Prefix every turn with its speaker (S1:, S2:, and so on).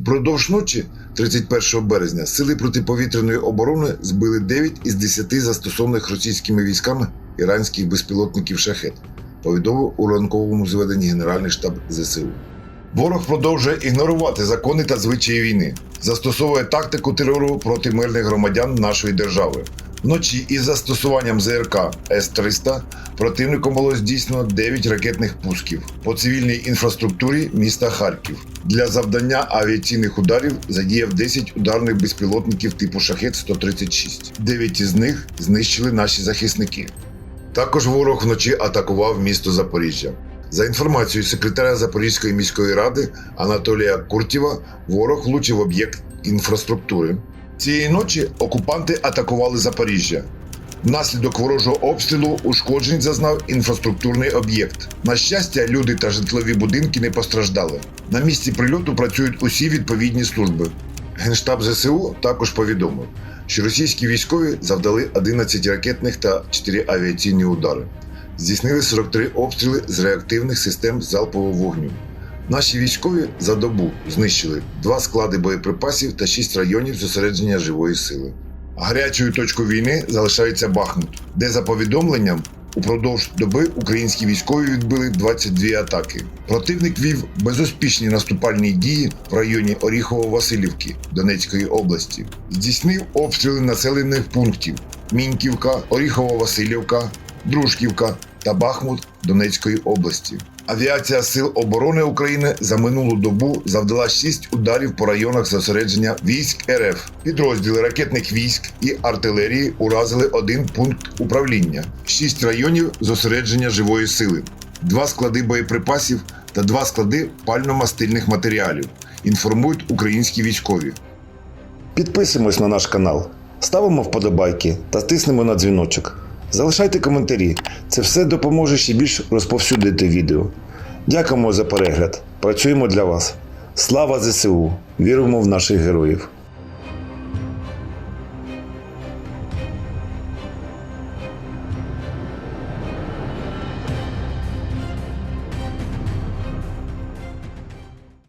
S1: Упродовж ночі, 31 березня, сили протиповітряної оборони збили 9 із 10 застосованих російськими військами іранських безпілотників шахет, повідомив у ранковому зведенні Генеральний штаб ЗСУ. Ворог продовжує ігнорувати закони та звичаї війни, застосовує тактику терору проти мирних громадян нашої держави. Вночі із застосуванням ЗРК С-300 противником було здійснено 9 ракетних пусків по цивільній інфраструктурі міста Харків. Для завдання авіаційних ударів задіяв 10 ударних безпілотників типу Шахет 136. 9 із них знищили наші захисники. Також ворог вночі атакував місто Запоріжжя. За інформацією секретаря Запорізької міської ради Анатолія Куртєва, ворог влучив об'єкт інфраструктури. Цієї ночі окупанти атакували Запоріжжя. Внаслідок ворожого обстрілу ушкоджень зазнав інфраструктурний об'єкт. На щастя, люди та житлові будинки не постраждали. На місці прильоту працюють усі відповідні служби. Генштаб ЗСУ також повідомив, що російські військові завдали 11 ракетних та 4 авіаційні удари. Здійснили 43 обстріли з реактивних систем залпового вогню. Наші військові за добу знищили два склади боєприпасів та 6 районів зосередження живої сили. Гарячою точкою війни залишається Бахмут, де за повідомленням упродовж доби українські військові відбили 22 атаки. Противник вів безуспішні наступальні дії в районі Оріхово-Василівки Донецької області. Здійснив обстріли населених пунктів Міньківка, Оріхово-Василівка, Дружківка та Бахмут Донецької області. Авіація Сил оборони України за минулу добу завдала 6 ударів по районах зосередження військ РФ. Підрозділи ракетних військ і артилерії уразили один пункт управління, 6 районів зосередження живої сили, два склади боєприпасів та два склади пально-мастильних матеріалів. Інформують українські військові.
S2: Підписуємось на наш канал, ставимо вподобайки та тиснемо на дзвіночок. Залишайте коментарі, це все допоможе ще більш розповсюдити відео. Дякуємо за перегляд. Працюємо для вас. Слава ЗСУ! Віримо в наших героїв!